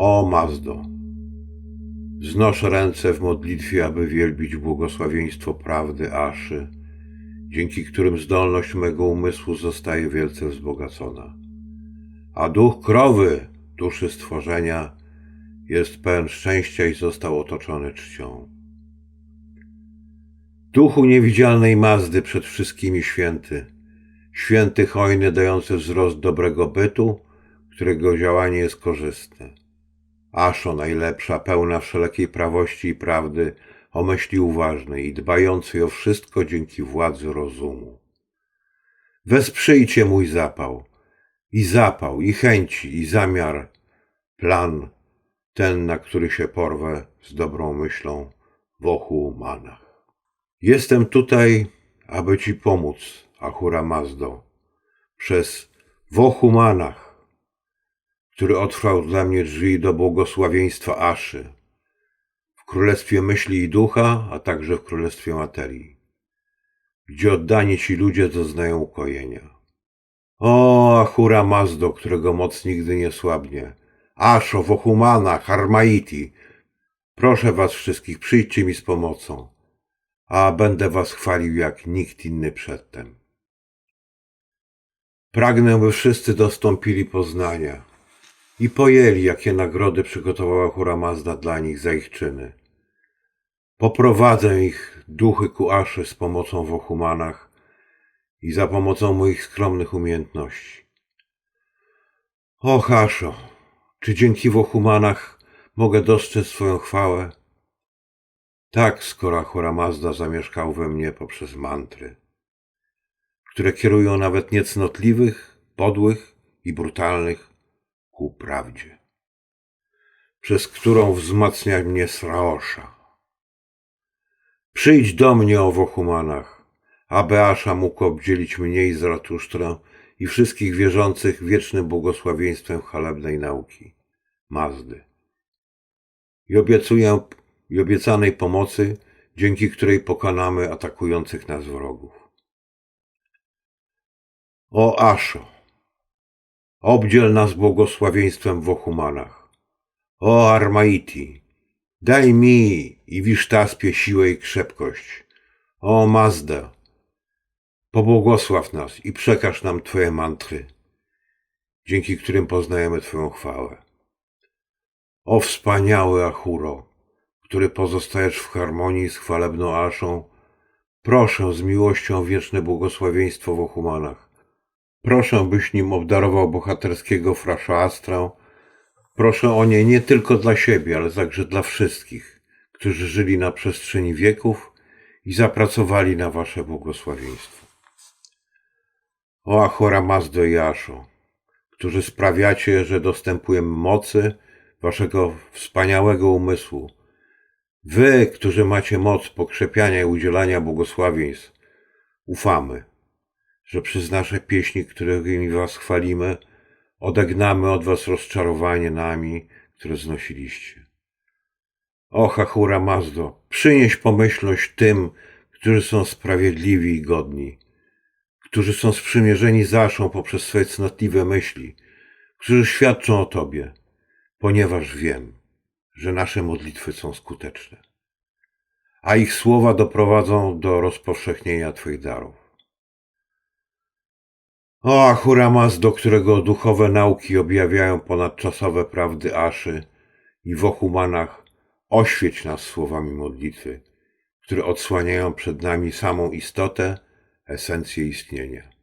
O Mazdo, znoszę ręce w modlitwie, aby wielbić błogosławieństwo prawdy Aszy, dzięki którym zdolność mego umysłu zostaje wielce wzbogacona. A duch krowy, duszy stworzenia, jest pełen szczęścia i został otoczony czcią. Duchu niewidzialnej Mazdy przed wszystkimi święty, święty hojny dający wzrost dobrego bytu, którego działanie jest korzystne. Aszo najlepsza, pełna wszelakiej prawości i prawdy, o myśli uważnej i dbającej o wszystko dzięki władzy rozumu. Wesprzyjcie mój zapał, i zapał, i chęci, i zamiar, plan, ten, na który się porwę z dobrą myślą w ochu manach. Jestem tutaj, aby Ci pomóc, Ahura Mazdo, przez Wohumanach, który otwarł dla mnie drzwi do błogosławieństwa Aszy, w królestwie myśli i ducha, a także w królestwie materii, gdzie oddani Ci ludzie doznają ukojenia. O, Ahura Mazdo, którego moc nigdy nie słabnie, Aszo, Wohumana, Harmaiti, proszę Was wszystkich, przyjdźcie mi z pomocą a będę was chwalił jak nikt inny przedtem. Pragnę, by wszyscy dostąpili poznania i pojęli, jakie nagrody przygotowała Huramazda dla nich za ich czyny. Poprowadzę ich duchy ku Aszy z pomocą w Ohumanach i za pomocą moich skromnych umiejętności. O Haszo, czy dzięki Wohumanach mogę dostrzec swoją chwałę? Tak, skoro Ahura Mazda zamieszkał we mnie poprzez mantry, które kierują nawet niecnotliwych, podłych i brutalnych ku prawdzie, przez którą wzmacnia mnie Sraosza. Przyjdź do mnie, o Wohumanach, aby Asza mógł obdzielić mnie i Zaratusztrę i wszystkich wierzących wiecznym błogosławieństwem chwalebnej nauki, Mazdy. I obiecuję i obiecanej pomocy, dzięki której pokonamy atakujących nas wrogów. O Aszo, obdziel nas błogosławieństwem w Ohumanach. O Armaiti, daj mi i Wisztaspie siłę i krzepkość. O Mazda, pobłogosław nas i przekaż nam Twoje mantry, dzięki którym poznajemy Twoją chwałę. O wspaniały Achuro, który pozostajesz w harmonii z chwalebną Aszą, proszę z miłością wieczne błogosławieństwo w Ohumanach. Proszę, byś nim obdarował bohaterskiego Fraszastrę. Proszę o nie nie tylko dla siebie, ale także dla wszystkich, którzy żyli na przestrzeni wieków i zapracowali na wasze błogosławieństwo. O Achora Mazdo i Aszo, którzy sprawiacie, że dostępujemy mocy waszego wspaniałego umysłu, Wy, którzy macie moc pokrzepiania i udzielania błogosławieństw, ufamy, że przez nasze pieśni, którymi Was chwalimy, odegnamy od Was rozczarowanie nami, które znosiliście. O Hachura Mazdo, przynieś pomyślność tym, którzy są sprawiedliwi i godni, którzy są sprzymierzeni zaszą poprzez swoje cnotliwe myśli, którzy świadczą o Tobie, ponieważ wiem, że nasze modlitwy są skuteczne, a ich słowa doprowadzą do rozpowszechnienia Twoich darów. O Ahuramas, do którego duchowe nauki objawiają ponadczasowe prawdy Aszy i Wochumanach, oświeć nas słowami modlitwy, które odsłaniają przed nami samą istotę, esencję istnienia.